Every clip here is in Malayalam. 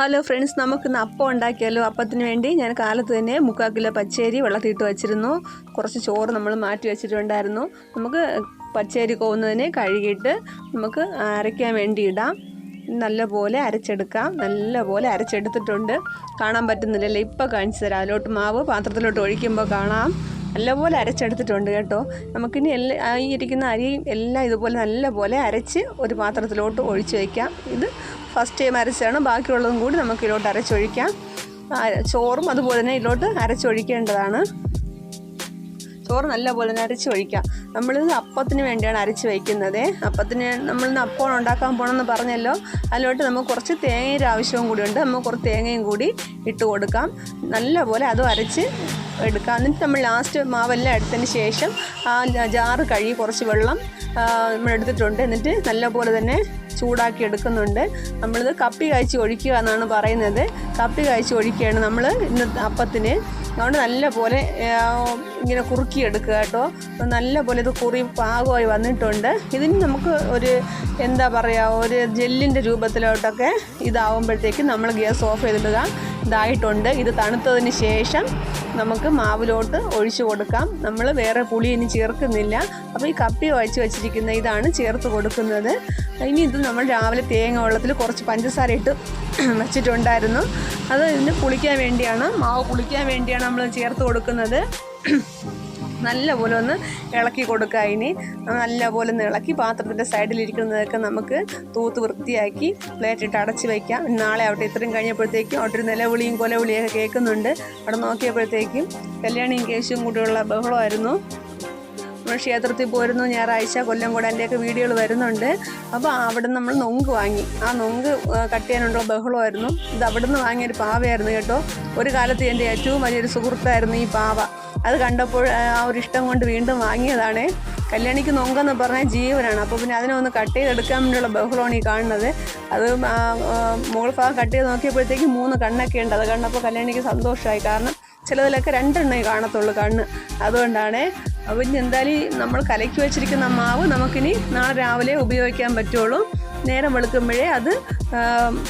ഹലോ ഫ്രണ്ട്സ് നമുക്കിന്ന് അപ്പം ഉണ്ടാക്കിയാലോ? അപ്പത്തിന് വേണ്ടി ഞാൻ കാലത്ത് തന്നെ മുക്കാൽ കിലോ പച്ചേരി വെള്ളത്തിട്ട് വെച്ചിരുന്നു. കുറച്ച് ചോറ് നമ്മൾ മാറ്റി വെച്ചിട്ടുണ്ടായിരുന്നു. നമുക്ക് പച്ചേരി കോവുന്നതിനെ കഴുകിയിട്ട് നമുക്ക് അരയ്ക്കാൻ വേണ്ടി ഇടാം. നല്ലപോലെ അരച്ചെടുക്കാം. നല്ലപോലെ അരച്ചെടുത്തിട്ടുണ്ട്. കാണാൻ പറ്റുന്നില്ലല്ലോ? ഇപ്പോൾ കാണിച്ചു തരാം. അതിലോട്ട് മാവ് പാത്രത്തിലോട്ട് ഒഴിക്കുമ്പോൾ കാണാം. നല്ലപോലെ അരച്ചെടുത്തിട്ടുണ്ട് കേട്ടോ. നമുക്കിനി എല്ലാ ഈ ഇരിക്കുന്ന അരിയും എല്ലാം ഇതുപോലെ നല്ലപോലെ അരച്ച് ഒരു പാത്രത്തിലോട്ട് ഒഴിച്ച് വയ്ക്കാം ഇത് ഫസ്റ്റ് ടൈം അരച്ചാണ് ബാക്കിയുള്ളതും കൂടി നമുക്ക് ഇതിലോട്ട് അരച്ചൊഴിക്കാം. ചോറും അതുപോലെ തന്നെ ഇതിലോട്ട് അരച്ചൊഴിക്കേണ്ടതാണ്. ചോറ് നല്ലപോലെ തന്നെ അരച്ച് ഒഴിക്കാം നമ്മളിത് അപ്പത്തിന് വേണ്ടിയാണ് അരച്ച് വയ്ക്കുന്നത് അപ്പത്തിന് നമ്മളിന്ന് അപ്പം ഉണ്ടാക്കാൻ പോകണമെന്ന് പറഞ്ഞല്ലോ. അതിലോട്ട് നമുക്ക് കുറച്ച് തേങ്ങയുടെ ആവശ്യവും കൂടി ഉണ്ട്. നമുക്ക് കുറച്ച് തേങ്ങയും കൂടി ഇട്ട് കൊടുക്കാം. നല്ലപോലെ അതും അരച്ച് എടുക്കാം. എന്നിട്ട് നമ്മൾ ലാസ്റ്റ് മാവെല്ലാം എടുത്തതിന് ശേഷം ആ ജാറ് കഴുകി കുറച്ച് വെള്ളം നമ്മൾ എടുത്തിട്ടുണ്ട്. എന്നിട്ട് നല്ലപോലെ തന്നെ ചൂടാക്കി എടുക്കുന്നുണ്ട്. നമ്മളിത് കപ്പി കായ്ച്ച് ഒഴിക്കുക എന്നാണ് പറയുന്നത്. കപ്പി കായ്ച്ച് ഒഴിക്കുകയാണ് നമ്മൾ ഇന്ന് അപ്പത്തിന്. അതുകൊണ്ട് നല്ല പോലെ ഇങ്ങനെ കുറുക്കി എടുക്കുക കേട്ടോ. നല്ല പോലെ ഇത് കുറി പാകമായി വന്നിട്ടുണ്ട്. ഇതിന് നമുക്ക് ഒരു എന്താ പറയുക ഒരു ജെല്ലിന്റെ രൂപത്തിലോട്ടൊക്കെ ഇതാവുമ്പോഴത്തേക്ക് നമ്മൾ ഗ്യാസ് ഓഫ് ചെയ്തിടുക. ഇതായിട്ടുണ്ട്. ഇത് തണുത്തതിന് ശേഷം നമുക്ക് മാവിലോട്ട് ഒഴിച്ചു കൊടുക്കാം. നമ്മൾ വേറെ പുളി ഇനി ചേർക്കുന്നില്ല. അപ്പോൾ ഈ കപ്പി വായിച്ച് വെച്ചിരിക്കുന്ന ഇതാണ് ചേർത്ത് കൊടുക്കുന്നത്. ഇനി ഇത് നമ്മൾ രാവിലെ തേങ്ങ വെള്ളത്തിൽ കുറച്ച് പഞ്ചസാര ഇട്ട് വെച്ചിട്ടുണ്ടായിരുന്നു. അത് ഇതിന് പുളിക്കാൻ വേണ്ടിയാണ് മാവ് പുളിക്കാൻ വേണ്ടിയാണ് നമ്മൾ ചേർത്ത് കൊടുക്കുന്നത്. നല്ലപോലെ ഒന്ന് ഇളക്കി കൊടുക്കുക ഇനി. നല്ലപോലെ ഒന്ന് ഇളക്കി പാത്രത്തിന്റെ സൈഡിലിരിക്കുന്നതൊക്കെ നമുക്ക് തൂത്ത് വൃത്തിയാക്കി പ്ലേറ്റ് ഇട്ട് അടച്ച് വയ്ക്കാം. നാളെ അവിടെ ഇത്രയും കഴിഞ്ഞപ്പോഴത്തേക്കും അവിടെ ഒരു നിലവിളിയും കൊലവിളിയൊക്കെ കേൾക്കുന്നുണ്ട്. അവിടെ നോക്കിയപ്പോഴത്തേക്കും കല്യാണിയും കേശും കൂടെയുള്ള ബഹളമായിരുന്നു. നമ്മൾ ക്ഷേത്രത്തിൽ പോയിരുന്നു ഞായറാഴ്ച കൊല്ലം കൂടാന്റെയൊക്കെ വീഡിയോകൾ വരുന്നുണ്ട്. അപ്പോൾ അവിടെ നമ്മൾ നൊങ്ക് വാങ്ങി. ആ നൊങ്ക് കട്ട് ചെയ്യാനുള്ള ബഹളമായിരുന്നു. ഇത് അവിടുന്ന് വാങ്ങിയൊരു പാവയായിരുന്നു കേട്ടോ. ഒരു കാലത്ത് എന്റെ ഏറ്റവും വലിയൊരു സുഹൃത്തായിരുന്നു ഈ പാവ. അത് കണ്ടപ്പോൾ ആ ഒരു ഇഷ്ടം കൊണ്ട് വീണ്ടും വാങ്ങിയതാണ്. കല്യാണിക്ക് നൊങ്കെന്ന് പറഞ്ഞാൽ ജീവനാണ്. അപ്പോൾ പിന്നെ അതിനെ ഒന്ന് കട്ട് ചെയ്തെടുക്കാൻ വേണ്ടിയുള്ള ബഹളമാണ് ഈ കാണുന്നത്. അത് മുകൾ ഭാഗം കട്ട് ചെയ്ത് നോക്കിയപ്പോഴത്തേക്ക് മൂന്ന് കണ്ണൊക്കെ ഉണ്ട്. അത് കണ്ടപ്പോൾ കല്യാണിക്ക് സന്തോഷമായി. കാരണം ചിലതിലൊക്കെ രണ്ടെണ്ണേ കാണത്തുള്ളൂ കണ്ണ്. അതുകൊണ്ടാണ്. അപ്പോൾ എന്തായാലും നമ്മൾ കലക്കി വെച്ചിരിക്കുന്ന മാവ് നമുക്കിനി നാളെ രാവിലെ ഉപയോഗിക്കാൻ പറ്റുള്ളൂ. നേരം വെളുക്കുമ്പോഴേ അത്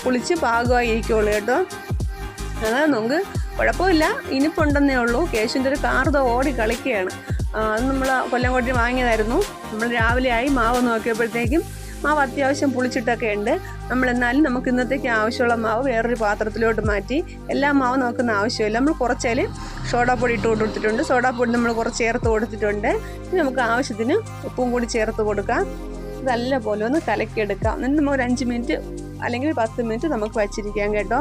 പുളിച്ച് പാകമായി കേട്ടോ. അതാ നമുക്ക് കുഴപ്പമില്ല. ഇനിപ്പുണ്ടെന്നേ ഉള്ളൂ. കേശുവിന്റെ ഒരു കാർ കാർത ഓടി കളിക്കുകയാണ്. അത് നമ്മൾ കൊല്ലംകോട്ടി വാങ്ങിയതായിരുന്നു. നമ്മൾ രാവിലെ ആയി മാവ് നോക്കിയപ്പോഴത്തേക്കും മാവ് അത്യാവശ്യം പുളിച്ചിട്ടൊക്കെ ഉണ്ട്. നമ്മൾ എന്നാലും നമുക്ക് ഇന്നത്തേക്ക് ആവശ്യമുള്ള മാവ് വേറൊരു പാത്രത്തിലോട്ട് മാറ്റി എല്ലാ മാവ് നോക്കുന്ന ആവശ്യമില്ല. നമ്മൾ കുറച്ചേൽ സോഡാപ്പൊടി ഇട്ട് കൊടുത്തിട്ടുണ്ട്. സോഡാപ്പൊടി നമ്മൾ കുറച്ച് ചേർത്ത് കൊടുത്തിട്ടുണ്ട്. നമുക്ക് ആവശ്യത്തിന് ഉപ്പും കൂടി ചേർത്ത് കൊടുക്കാം. നല്ല പോലെ ഒന്ന് കലക്കിയെടുക്കാം. എന്നിട്ട് നമ്മൾ ഒരു അഞ്ച് മിനിറ്റ് അല്ലെങ്കിൽ പത്ത് മിനിറ്റ് നമുക്ക് വച്ചിരിക്കാം കേട്ടോ.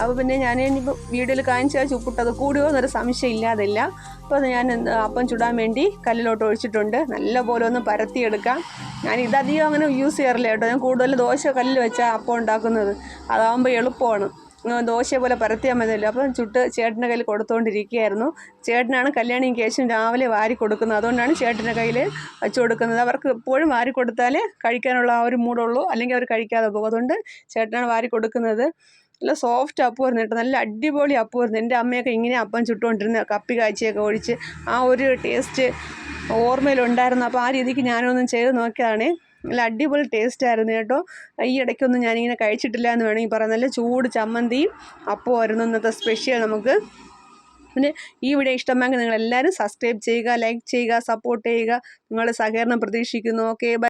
അപ്പോൾ പിന്നെ ഞാൻ ഇനിയിപ്പോൾ വീഡിയോയിൽ കാണിച്ചാൽ ഉപ്പിട്ടത് കൂടുമോ എന്നൊരു സംശയം ഇല്ലാതില്ല. അപ്പോൾ ഞാൻ അപ്പം ചുടാൻ വേണ്ടി കല്ലിലോട്ട് ഒഴിച്ചിട്ടുണ്ട്. നല്ല പോലെ ഒന്ന് പരത്തിയെടുക്കാം. ഞാൻ ഇതധികം അങ്ങനെ യൂസ് ചെയ്യാറില്ല കേട്ടോ. ഞാൻ കൂടുതൽ ദോശ കല്ലിൽ വെച്ചാൽ അപ്പം ഉണ്ടാക്കുന്നത്. അതാകുമ്പോൾ എളുപ്പമാണ്. ദോശ പോലെ പരത്തിയാൽ മതിയല്ലോ. അപ്പം ചുട്ട് ചേട്ടന്റെ കയ്യിൽ കൊടുത്തുകൊണ്ടിരിക്കുകയായിരുന്നു ചേട്ടനാണ് കല്യാണിയും കേശും രാവിലെ വാരി കൊടുക്കുന്നത്. അതുകൊണ്ടാണ് ചേട്ടന്റെ കയ്യിൽ വെച്ച് കൊടുക്കുന്നത്. അവർക്ക് എപ്പോഴും വാരി കൊടുത്താലേ കഴിക്കാനുള്ള ആ ഒരു മൂടുള്ളൂ അല്ലെങ്കിൽ അവർ കഴിക്കാതെ പോകും. അതുകൊണ്ട് ചേട്ടനാണ് വാരി കൊടുക്കുന്നത്. നല്ല സോഫ്റ്റ് അപ്പമായിരുന്നു കേട്ടോ. നല്ല അടിപൊളി അപ്പമായിരുന്നു എന്റെ അമ്മയൊക്കെ ഇങ്ങനെ അപ്പം ചുട്ടുകൊണ്ടിരുന്ന കപ്പി കാഴ്ചയൊക്കെ ഒഴിച്ച് ആ ഒരു ടേസ്റ്റ് ഓർമ്മയിലുണ്ടായിരുന്നു. അപ്പോൾ ആ രീതിക്ക് ഞാനൊന്നും ചെയ്ത് നോക്കിയതാണ്. നല്ല അടിപൊളി ടേസ്റ്റ് ആയിരുന്നു കേട്ടോ. ഈ ഇടയ്ക്കൊന്നും ഞാനിങ്ങനെ കഴിച്ചിട്ടില്ല എന്ന് വേണമെങ്കിൽ പറയാം. നല്ല ചൂട് ചമ്മന്തിയും ആയിരുന്നു ഇന്നത്തെ സ്പെഷ്യൽ നമുക്ക്. പിന്നെ ഈ വീഡിയോ ഇഷ്ടമെങ്കിൽ നിങ്ങൾ എല്ലാവരും സബ്സ്ക്രൈബ് ചെയ്യുക ലൈക്ക് ചെയ്യുക സപ്പോർട്ട് ചെയ്യുക. നിങ്ങളുടെ സഹകരണം പ്രതീക്ഷിക്കുന്നു. Okay bye